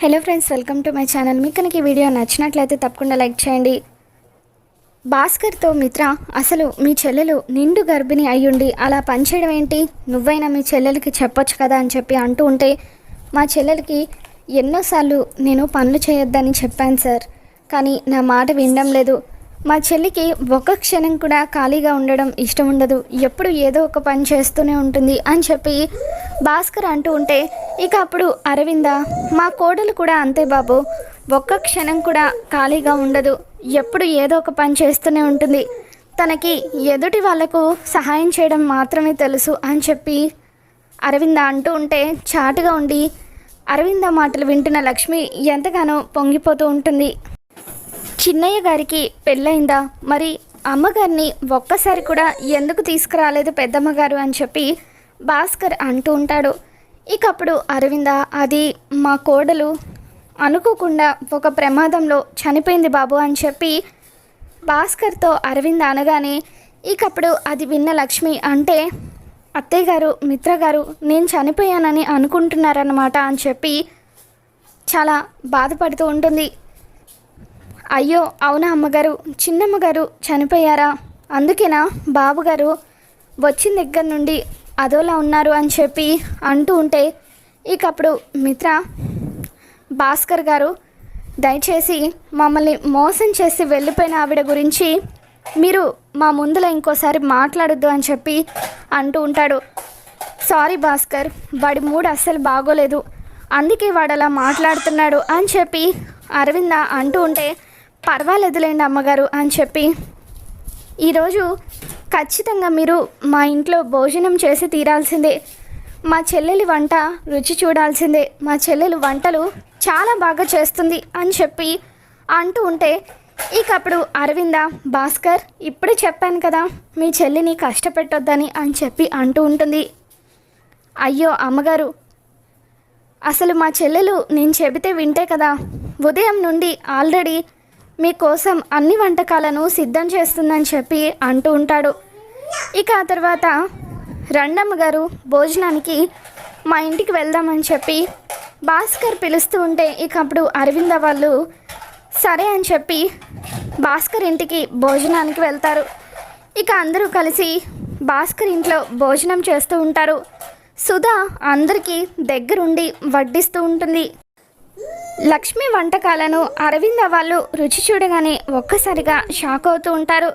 Hello friends welcome to my channel మీకు కనుక ఈ వీడియో నచ్చినట్లయితే తప్పకుండా లైక్ చేయండి. భాస్కర్తో మిత్ర అసలు మీ చెల్లెలు నిండు గర్భిణి అయ్యుండి అలా పనిచేయడం ఏంటి? నువ్వైనా మీ చెల్లెలకి చెప్పొచ్చు కదా అని చెప్పి అంటూ ఉంటే మా చెల్లెలకి ఎన్నోసార్లు నేను పనులు చేయొద్దని చెప్పాను సార్. కానీ నా మాట వినడం లేదు. మా చెల్లికి ఒక క్షణం కూడా ఖాళీగా ఉండడం ఇష్టం ఉండదు. ఎప్పుడు ఏదో ఒక పని చేస్తూనే ఉంటుంది అని చెప్పి భాస్కర్ అంటూ ఉంటే ఇక అప్పుడు అరవింద మా కోడలు కూడా అంతే బాబు. ఒక్క క్షణం కూడా ఖాళీగా ఉండదు. ఎప్పుడు ఏదో ఒక పని చేస్తూనే ఉంటుంది. తనకి ఎదుటి వాళ్ళకు సహాయం చేయడం మాత్రమే తెలుసు అని చెప్పి అరవింద అంటూ ఉంటే చాటుగా ఉండి అరవింద మాటలు వింటున్న లక్ష్మి ఎంతగానో పొంగిపోతూ ఉంటుంది. చిన్నయ్య గారికి పెళ్ళయిందా? మరి అమ్మగారిని ఒక్కసారి కూడా ఎందుకు తీసుకురాలేదు పెద్దమ్మగారు అని చెప్పి భాస్కర్ అంటూ ఉంటాడు. ఇక అప్పుడు అరవింద అది మా కోడలు అనుకోకుండా ఒక ప్రమాదంలో చనిపోయింది బాబు అని చెప్పి భాస్కర్తో అరవింద్ అనగానే ఇకప్పుడు అది విన్న లక్ష్మి అంటే అత్తయ్య గారు మిత్ర గారు నేను చనిపోయానని అనుకుంటున్నారన్నమాట అని చెప్పి చాలా బాధపడుతూ ఉంటుంది. అయ్యో అవునా అమ్మగారు? చిన్నమ్మగారు చనిపోయారా? అందుకేనా? బాబుగారు వచ్చిన దగ్గర నుండి అదోలా ఉన్నారు అని చెప్పి అంటూ ఉంటే ఇక అప్పుడు మిత్ర భాస్కర్ గారు దయచేసి మమ్మల్ని మోసం చేసి వెళ్ళిపోయిన ఆవిడ గురించి మీరు మా ముందులో ఇంకోసారి మాట్లాడొద్దు అని చెప్పి అంటూ ఉంటాడు. సారీ భాస్కర్ వాడి మూడ్ అస్సలు బాగోలేదు. అందుకే వాడు అలా మాట్లాడుతున్నాడు అని చెప్పి అరవింద అంటూ ఉంటే పర్వాలేదులేండి అమ్మగారు అని చెప్పి ఈరోజు ఖచ్చితంగా మీరు మా ఇంట్లో భోజనం చేసి తీరాల్సిందే. మా చెల్లెలి వంట రుచి చూడాల్సిందే. మా చెల్లెలు వంటలు చాలా బాగా చేస్తుంది అని చెప్పి అంటూ ఉంటే ఇక అప్పుడు అరవింద భాస్కర్ ఇప్పుడే చెప్పాను కదా మీ చెల్లిని కష్టపెట్టొద్దని అని చెప్పి అంటూ ఉంటుంది. అయ్యో అమ్మగారు అసలు మా చెల్లెలు నేను చెబితే వింటే కదా ఉదయం నుండి ఆల్రెడీ మీకోసం అన్ని వంటకాలను సిద్ధం చేస్తుందని చెప్పి అంటూ ఉంటాడు. ఇక ఆ తర్వాత రండమ్మ గారు భోజనానికి మా ఇంటికి వెళ్దామని చెప్పి భాస్కర్ పిలుస్తూ ఉంటే ఇక అప్పుడు అరవింద వాళ్ళు సరే అని చెప్పి భాస్కర్ ఇంటికి భోజనానికి వెళ్తారు. ఇక అందరూ కలిసి భాస్కర్ ఇంట్లో భోజనం చేస్తూ ఉంటారు. సుధా అందరికీ దగ్గరుండి వడ్డిస్తూ ఉంటుంది. లక్ష్మి వంటకాలను అరవింద వాళ్ళు రుచి చూడగానే ఒక్కసారిగా షాక్ అవుతూ ఉంటారు.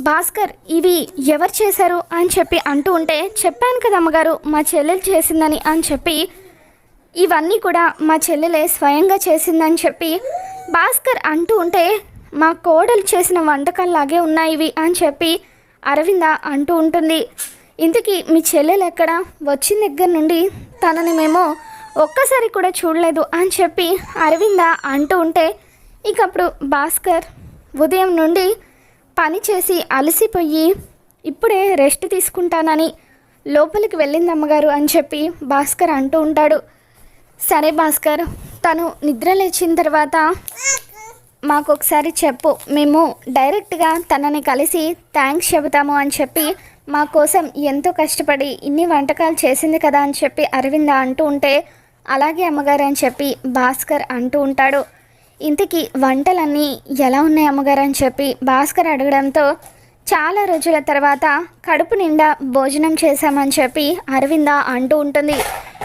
భాస్కర్ ఇవి ఎవరు చేశారు? అని చెప్పి అంటూ ఉంటే చెప్పాను కదా అమ్మగారు మా చెల్లెలు చేసిందని అని చెప్పి ఇవన్నీ కూడా మా చెల్లెలే స్వయంగా చేసిందని చెప్పి భాస్కర్ అంటూ ఉంటే మా కోడలు చేసిన వంటకాల్లాగే ఉన్నాయి ఇవి అని చెప్పి అరవింద అంటూ ఉంటుంది. ఇంతకీ మీ చెల్లెలు ఎక్కడ? వచ్చిన దగ్గర నుండి తనని మేము ఒక్కసారి కూడా చూడలేదు అని చెప్పి అరవింద అంటూ ఉంటే ఇకప్పుడు భాస్కర్ ఉదయం నుండి పని చేసి అలసిపోయి ఇప్పుడే రెస్ట్ తీసుకుంటానని లోపలికి వెళ్ళింది అమ్మగారు అని చెప్పి భాస్కర్ అంటూ ఉంటాడు. సరే భాస్కర్ తను నిద్ర లేచిన తర్వాత మాకు ఒకసారి చెప్పు. మేము డైరెక్ట్గా తనని కలిసి థ్యాంక్స్ చెబుతాము అని చెప్పి మా కోసం ఎంతో కష్టపడి ఇన్ని వంటకాలు చేసింది కదా అని చెప్పి అరవింద అంటూ ఉంటే అలాగే అమ్మగారు అని చెప్పి భాస్కర్ అంటూ ఉంటాడు. ఇంతకీ వంటలన్నీ ఎలా ఉన్నాయి అమ్మగారు అని చెప్పి భాస్కర్ అడగడంతో చాలా రోజుల తర్వాత కడుపు నిండా భోజనం చేశామని చెప్పి అరవింద అంటూ ఉంటుంది.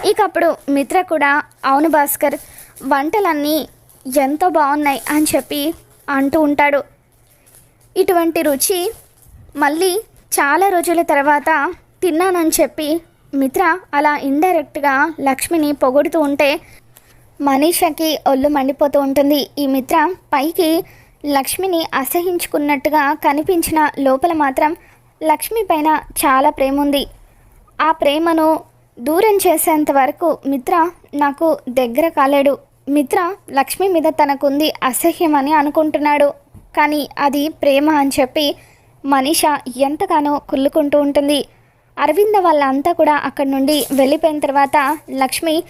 ఇక అప్పుడు మిత్ర కూడా అవును భాస్కర్ వంటలన్నీ ఎంతో బాగున్నాయి అని చెప్పి అంటూ ఉంటాడు. ఇటువంటి రుచి మళ్ళీ చాలా రోజుల తర్వాత తిన్నానని చెప్పి మిత్ర అలా ఇండైరెక్ట్గా లక్ష్మిని పొగుడుతూ ఉంటే మనీషకి ఒళ్ళు మండిపోతూ ఉంటుంది. ఈ మిత్ర పైకి లక్ష్మిని అసహించుకున్నట్టుగా కనిపించిన లోపల మాత్రం లక్ష్మి పైన చాలా ప్రేమ ఉంది ఆ ప్రేమను దూరం చేసేంత వరకు మిత్ర నాకు దగ్గర కాలేడు. మిత్ర లక్ష్మి మీద తనకుంది అసహ్యమని అనుకుంటున్నాడు. కానీ అది ప్రేమ అని చెప్పి మనీష ఎంతగానో కుళ్ళుకుంటూ ఉంటుంది. అరవింద వాళ్ళంతా కూడా అక్కడి నుండి వెళ్ళిపోయిన తర్వాత లక్ష్మి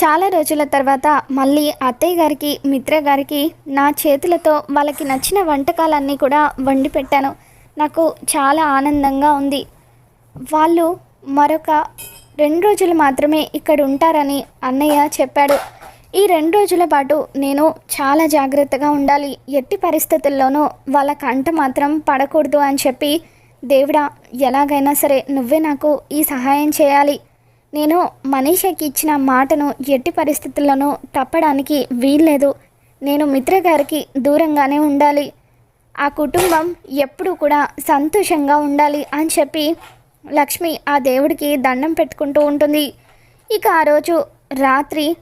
చాలా రోజుల తర్వాత మళ్ళీ అత్తయ్య గారికి మిత్ర గారికి నా చేతులతో వాళ్ళకి నచ్చిన వంటకాలన్నీ కూడా వండి పెట్టాను. నాకు చాలా ఆనందంగా ఉంది. వాళ్ళు మరొక రెండు రోజులు మాత్రమే ఇక్కడ ఉంటారని అన్నయ్య చెప్పాడు. ఈ రెండు రోజుల పాటు నేను చాలా జాగ్రత్తగా ఉండాలి. ఎట్టి పరిస్థితుల్లోనూ వాళ్ళ కంట మాత్రం పడకూడదు అని చెప్పి దేవుడా ఎలాగైనా సరే నువ్వే నాకు ఈ సహాయం చేయాలి. నేను మనీషకి ఇచ్చిన మాటను ఎట్టి పరిస్థితుల్లోనూ తప్పడానికి వీల్లేదు. నేను మిత్ర గారికి దూరంగానే ఉండాలి. ఆ కుటుంబం ఎప్పుడూ కూడా సంతోషంగా ఉండాలి అని చెప్పి లక్ష్మి ఆ దేవుడికి దండం పెట్టుకుంటూ ఉంటుంది. ఇక ఆ రోజు రాత్రి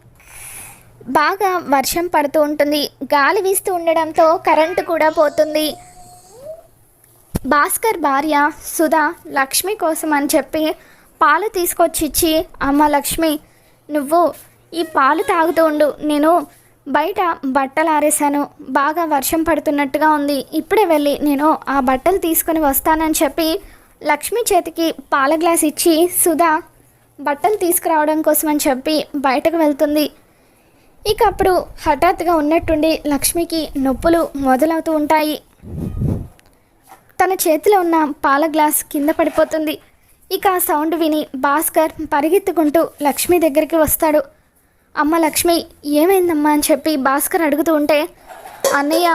బాగా వర్షం పడుతూ ఉంటుంది. గాలి వీస్తూ ఉండడంతో కరెంటు కూడా పోతుంది. భాస్కర్ భార్య సుధా లక్ష్మి కోసం అని చెప్పి పాలు తీసుకొచ్చి ఇచ్చి అమ్మ లక్ష్మి నువ్వు ఈ పాలు తాగుతూ ఉండు. నేను బయట బట్టలు ఆరేసాను బాగా వర్షం పడుతున్నట్టుగా ఉంది. ఇప్పుడే వెళ్ళి నేను ఆ బట్టలు తీసుకొని వస్తానని చెప్పి లక్ష్మి చేతికి పాల గ్లాస్ ఇచ్చి సుధా బట్టలు తీసుకురావడం కోసం అని చెప్పి బయటకు వెళ్తుంది. ఇక అప్పుడు హఠాత్తుగా ఉన్నట్టుండి లక్ష్మికి నొప్పులు మొదలవుతూ ఉంటాయి. తన చేతిలో ఉన్న పాల గ్లాస్ కింద పడిపోతుంది. ఇక ఆ సౌండ్ విని భాస్కర్ పరిగెత్తుకుంటూ లక్ష్మి దగ్గరికి వస్తాడు. అమ్మ లక్ష్మి ఏమైందమ్మా? అని చెప్పి భాస్కర్ అడుగుతూ ఉంటే అన్నయ్య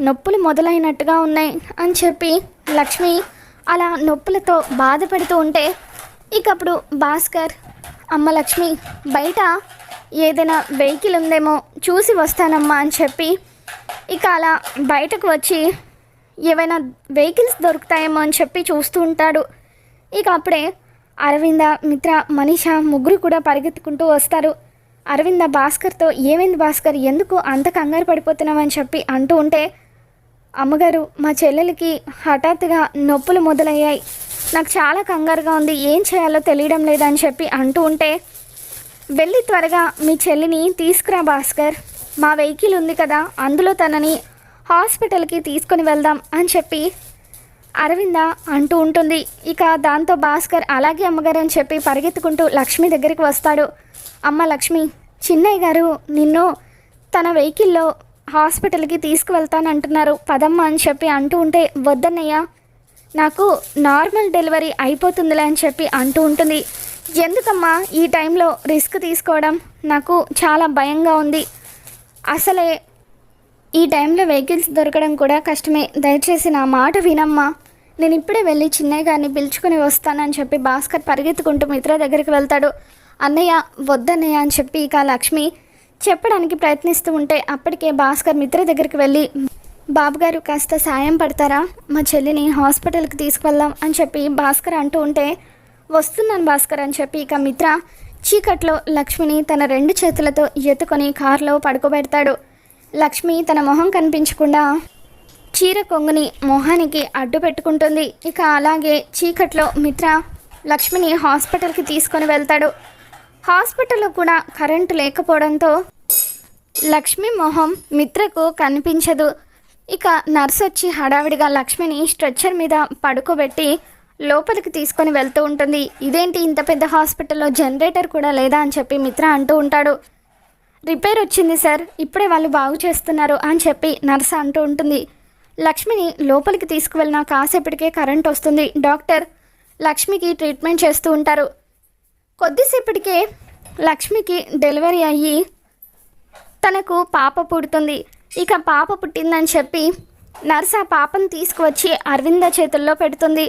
నొప్పులు మొదలైనట్టుగా ఉన్నాయి అని చెప్పి లక్ష్మి అలా నొప్పులతో బాధపడుతూ ఉంటే ఇక అప్పుడు భాస్కర్ అమ్మ లక్ష్మి బయట ఏదైనా వెహికల్ ఉందేమో చూసి వస్తానమ్మా అని చెప్పి ఇక అలా బయటకు వచ్చి ఏవైనా వెహికల్స్ దొరుకుతాయేమో అని చెప్పి చూస్తూ ఉంటాడు. ఇక అప్పుడే అరవింద మిత్ర మనీష ముగ్గురు కూడా పరిగెత్తుకుంటూ వస్తారు. అరవింద భాస్కర్తో ఏమైంది భాస్కర్? ఎందుకు అంత కంగారు పడిపోతున్నావని చెప్పి అంటూ ఉంటే అమ్మగారు మా చెల్లెలకి హఠాత్తుగా నొప్పులు మొదలయ్యాయి. నాకు చాలా కంగారుగా ఉంది. ఏం చేయాలో తెలియడం లేదని చెప్పి అంటూ ఉంటే వెళ్ళి త్వరగా మీ చెల్లిని తీసుకురా భాస్కర్. మా వెహికల్ ఉంది కదా అందులో తనని హాస్పిటల్కి తీసుకొని వెళ్దాం అని చెప్పి అరవింద అంటూ ఉంటుంది. ఇక దాంతో భాస్కర్ అలాగే అమ్మగారు అని చెప్పి పరిగెత్తుకుంటూ లక్ష్మి దగ్గరికి వస్తాడు. అమ్మ లక్ష్మి చిన్నయ్య గారు నిన్ను తన వెహికల్లో హాస్పిటల్కి తీసుకువెళ్తానంటున్నారు. పదమ్మ అని చెప్పి అంటూ ఉంటే వద్దన్నయ్య నాకు నార్మల్ డెలివరీ అయిపోతుందిలే అని చెప్పి అంటూ ఉంటుంది. ఎందుకమ్మా ఈ టైంలో రిస్క్ తీసుకోవడం? నాకు చాలా భయంగా ఉంది. అసలే ఈ టైంలో వెహికల్స్ దొరకడం కూడా కష్టమే. దయచేసి నా మాట వినమ్మా. నేను ఇప్పుడే వెళ్ళి చిన్నయ్య గారిని పిలుచుకొని వస్తానని చెప్పి భాస్కర్ పరిగెత్తుకుంటూ మిత్ర దగ్గరికి వెళ్తాడు. అన్నయ్య వద్దన్నయ్య అని చెప్పి ఇక లక్ష్మి చెప్పడానికి ప్రయత్నిస్తూ ఉంటే అప్పటికే భాస్కర్ మిత్ర దగ్గరికి వెళ్ళి బాబుగారు కాస్త సాయం పడతారా? మా చెల్లిని హాస్పిటల్కి తీసుకువెళ్దాం అని చెప్పి భాస్కర్ అంటూ ఉంటే వస్తున్నాను భాస్కర్ అని చెప్పి ఇక మిత్ర చీకట్లో లక్ష్మిని తన రెండు చేతులతో ఎత్తుకొని కారులో పడుకోబెడతాడు. లక్ష్మి తన మొహం కనిపించకుండా చీర కొంగుని మొహానికి అడ్డు పెట్టుకుంటుంది. ఇక అలాగే చీకట్లో మిత్ర లక్ష్మిని హాస్పిటల్కి తీసుకొని వెళ్తాడు. హాస్పిటల్లో కూడా కరెంటు లేకపోవడంతో లక్ష్మి మొహం మిత్రకు కనిపించదు. ఇక నర్స్ వచ్చి హడావిడిగా లక్ష్మిని స్ట్రెచ్చర్ మీద పడుకోబెట్టి లోపలికి తీసుకొని వెళ్తూ ఉంటుంది. ఇదేంటి ఇంత పెద్ద హాస్పిటల్లో జనరేటర్ కూడా లేదా అని చెప్పి మిత్ర అంటూ ఉంటాడు. రిపేర్ వచ్చింది సార్. ఇప్పుడే వాళ్ళు బాగు చేస్తున్నారు అని చెప్పి నర్స్ అంటూ ఉంటుంది. లక్ష్మిని లోపలికి తీసుకువెళ్ళిన కాసేపటికే కరెంట్ వస్తుంది. డాక్టర్ లక్ష్మికి ట్రీట్మెంట్ చేస్తూ ఉంటారు. కొద్దిసేపటికే లక్ష్మికి డెలివరీ అయ్యి తనకు పాప పుడుతుంది. ఇక పాప పుట్టిందని చెప్పి నర్స్ ఆ పాపను తీసుకువచ్చి అరవింద చేతుల్లో పెడుతుంది.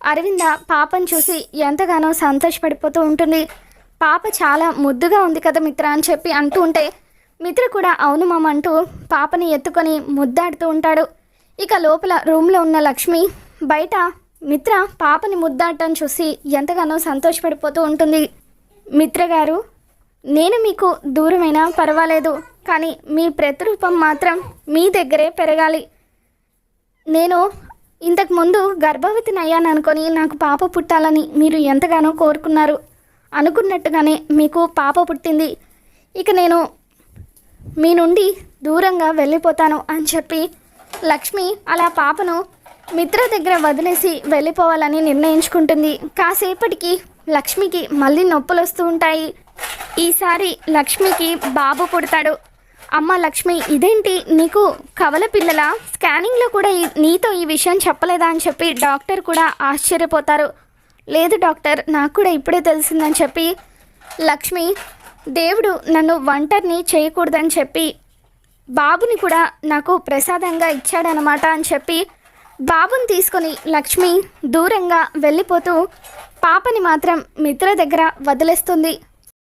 అరవింద పాపను చూసి ఎంతగానో సంతోషపడిపోతూ ఉంటుంది. పాప చాలా ముద్దుగా ఉంది కదా మిత్ర అని చెప్పి అంటూ ఉంటే మిత్ర కూడా అవును మామ అంటూ పాపని ఎత్తుకొని ముద్దాడుతూ ఉంటాడు. ఇక లోపల రూమ్లో ఉన్న లక్ష్మి బయట మిత్ర పాపని ముద్దాడటం చూసి ఎంతగానో సంతోషపడిపోతూ ఉంటుంది. మిత్ర గారు నేను మీకు దూరమైనా పర్వాలేదు కానీ మీ ప్రతిరూపం మాత్రం మీ దగ్గరే పెరగాలి. నేను ఇంతకు ముందు గర్భవతిని అయ్యాను అనుకొని నాకు పాప పుట్టాలని మీరు ఎంతగానో కోరుకున్నారు. అనుకున్నట్టుగానే మీకు పాప పుట్టింది. ఇక నేను మీ నుండి దూరంగా వెళ్ళిపోతాను అని చెప్పి లక్ష్మి అలా పాపను మిత్ర దగ్గర వదిలేసి వెళ్ళిపోవాలని నిర్ణయించుకుంటుంది. కాసేపటికి లక్ష్మికి మళ్ళీ నొప్పులు వస్తూ ఉంటాయి. ఈసారి లక్ష్మికి బాబు పుడతాడు. అమ్మ లక్ష్మి ఇదేంటి? నీకు కవల పిల్లల? స్కానింగ్లో కూడా నీతో ఈ విషయం చెప్పలేదా? అని చెప్పి డాక్టర్ కూడా ఆశ్చర్యపోతారు. లేదు డాక్టర్ నాకు కూడా ఇప్పుడే తెలిసిందని చెప్పి. లక్ష్మి దేవుడు నన్ను వంటర్ని చేయకూడదని చెప్పి. బాబుని కూడా నాకు ప్రసాదంగా ఇచ్చాడనమాట అని చెప్పి. బాబుని తీసుకొని లక్ష్మి దూరంగా వెళ్ళిపోతూ పాపని మాత్రం మిత్ర దగ్గర వదిలేస్తుంది.